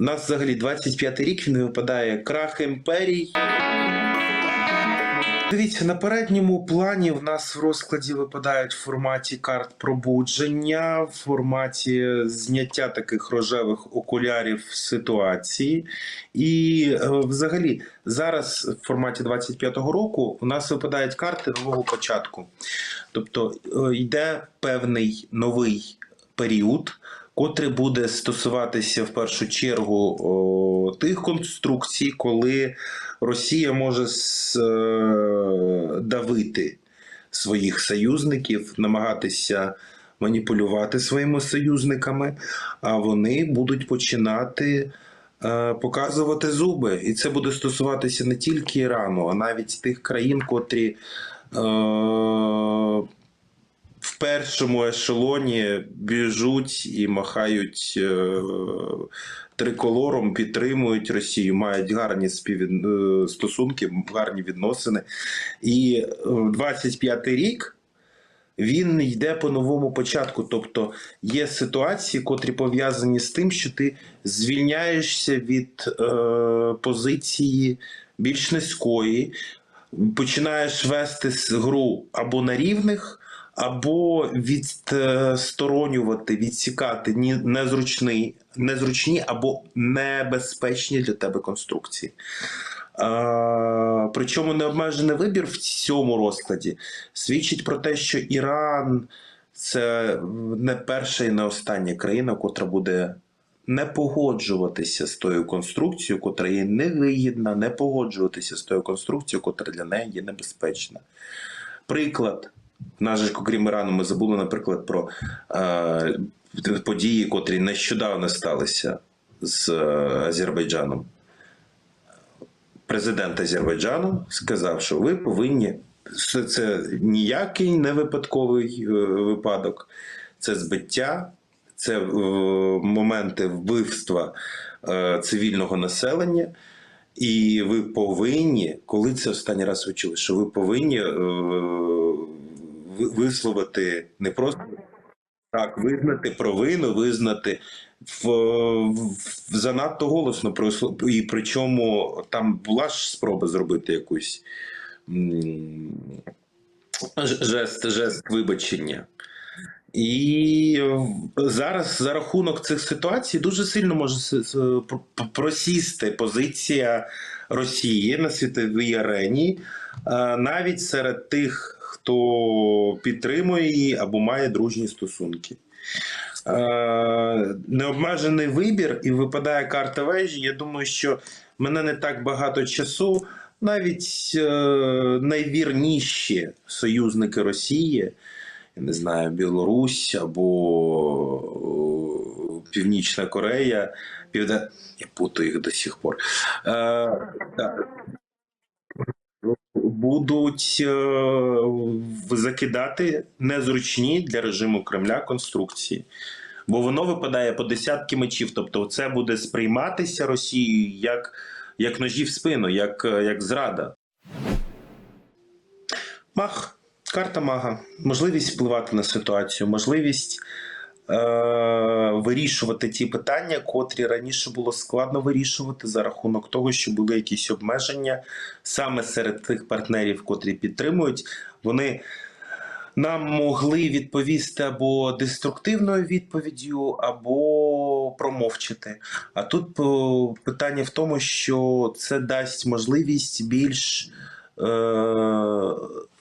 У нас взагалі 25 рік він випадає крах імперій. Дивіться, на передньому плані в нас в розкладі випадають в форматі карт пробудження, в форматі зняття таких рожевих окулярів ситуації. І е, взагалі зараз в форматі 25-го року у нас випадають карти нового початку. Тобто е, йде певний новий період, котрий буде стосуватися в першу чергу тих конструкцій, коли Росія може е, давити своїх союзників, намагатися маніпулювати своїми союзниками, а вони будуть починати е, показувати зуби. І це буде стосуватися не тільки Ірану, а навіть тих країн, котрі. Е, першому ешелоні біжуть і махають е, триколором, підтримують Росію, мають гарні співвід... е, стосунки, гарні відносини. І е, 25-й рік він йде по новому початку. Тобто є ситуації, котрі пов'язані з тим, що ти звільняєшся від е, позиції більш низької, починаєш вести гру або на рівних. Або відсторонювати, відсікати ні- незручні, або небезпечні для тебе конструкції. Причому необмежений вибір в цьому розкладі свідчить про те, що Іран це не перша і не остання країна, котра буде не погоджуватися з тою конструкцією, котра є невигідна, не погоджуватися з тою конструкцією, котра для неї є небезпечна. Приклад. В нас же, окрім Ірану, ми забули, наприклад, про е, події, котрі нещодавно сталися з е, Азербайджаном. Президент Азербайджану сказав, що ви повинні. Це, це ніякий не випадковий е, випадок, це збиття, це е, моменти вбивства е, цивільного населення. І ви повинні, коли це останній раз ви чули, що ви повинні е, висловити не просто так, визнати провину, визнати в, в занадто голосно і причому там була ж спроба зробити якусь жест, жест вибачення. І зараз за рахунок цих ситуацій дуже сильно може просісти позиція Росії на світовій арені, е, навіть серед тих, хто підтримує її або має дружні стосунки. Е, Необмежений вибір і випадає карта вежі. Я думаю, що мене не так багато часу. Навіть е, найвірніші союзники Росії, я не знаю, Білорусь або Північна Корея, Півде... я путаю їх до сих пор. Е. Будуть е, закидати незручні для режиму Кремля конструкції. Бо воно випадає по десятки мечів. Тобто, це буде сприйматися Росією як, як ножі в спину, як, е, як зрада. Маг. Карта мага. Можливість впливати на ситуацію, можливість вирішувати ті питання, котрі раніше було складно вирішувати за рахунок того, що були якісь обмеження саме серед тих партнерів, котрі підтримують. Вони нам могли відповісти або деструктивною відповіддю, або промовчати. А тут питання в тому, що це дасть можливість більш е,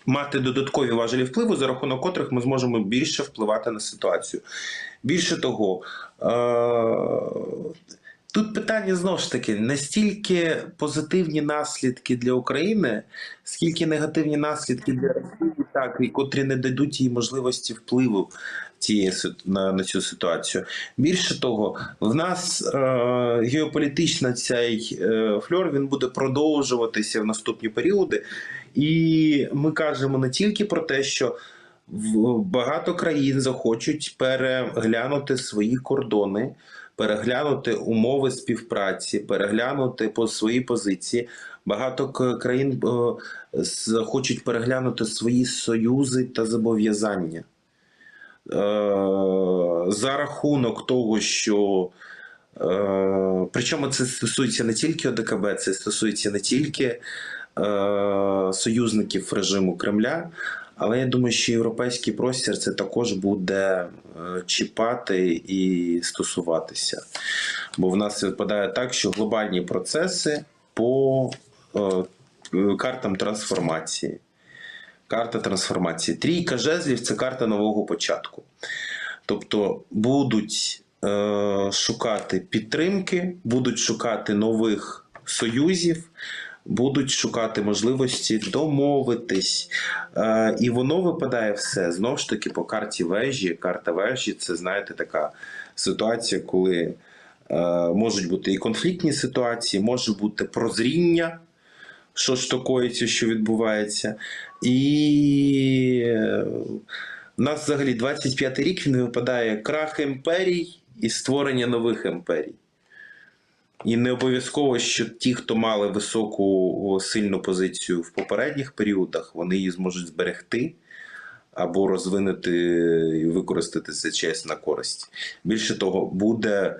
мати додаткові важелі впливу, за рахунок котрих ми зможемо більше впливати на ситуацію. Більше того, е, Тут питання знову ж таки не стільки позитивні наслідки для України, скільки негативні наслідки для Росії, так і котрі не дадуть їй можливості впливу цієї на, на цю ситуацію. Більше того, в нас е, геополітична цей е, фльор він буде продовжуватися в наступні періоди, і ми кажемо не тільки про те, що багато країн захочуть переглянути свої кордони переглянути умови співпраці, переглянути по свої позиції. Багато країн е, хочуть переглянути свої союзи та зобов'язання. Е, За рахунок того, що Е, Причому це стосується не тільки ОДКБ, це стосується не тільки союзників режиму Кремля. Але я думаю, що європейський простір це також буде е, чіпати і стосуватися. Бо в нас випадає так, що глобальні процеси по е, картам трансформації. Карта трансформації. Трійка жезлів це карта нового початку. Тобто будуть е, шукати підтримки, будуть шукати нових союзів, будуть шукати можливості домовитись. Е, і воно випадає все знову ж таки по карті вежі. Карта вежі це, знаєте, така ситуація, коли е, можуть бути і конфліктні ситуації, може бути прозріння, що ж такоїться, що відбувається. І е, у нас взагалі 25 рік він випадає крах імперій і створення нових імперій. І не обов'язково, що ті, хто мали високу сильну позицію в попередніх періодах, вони її зможуть зберегти або розвинути і використати це честь на користь. Більше того, буде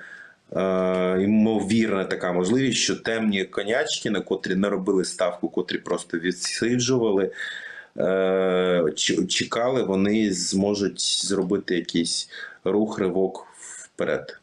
е, ймовірна така можливість, що темні конячки, на котрі не робили ставку, котрі просто відсиджували, е, чекали, вони зможуть зробити якийсь рух, ривок вперед.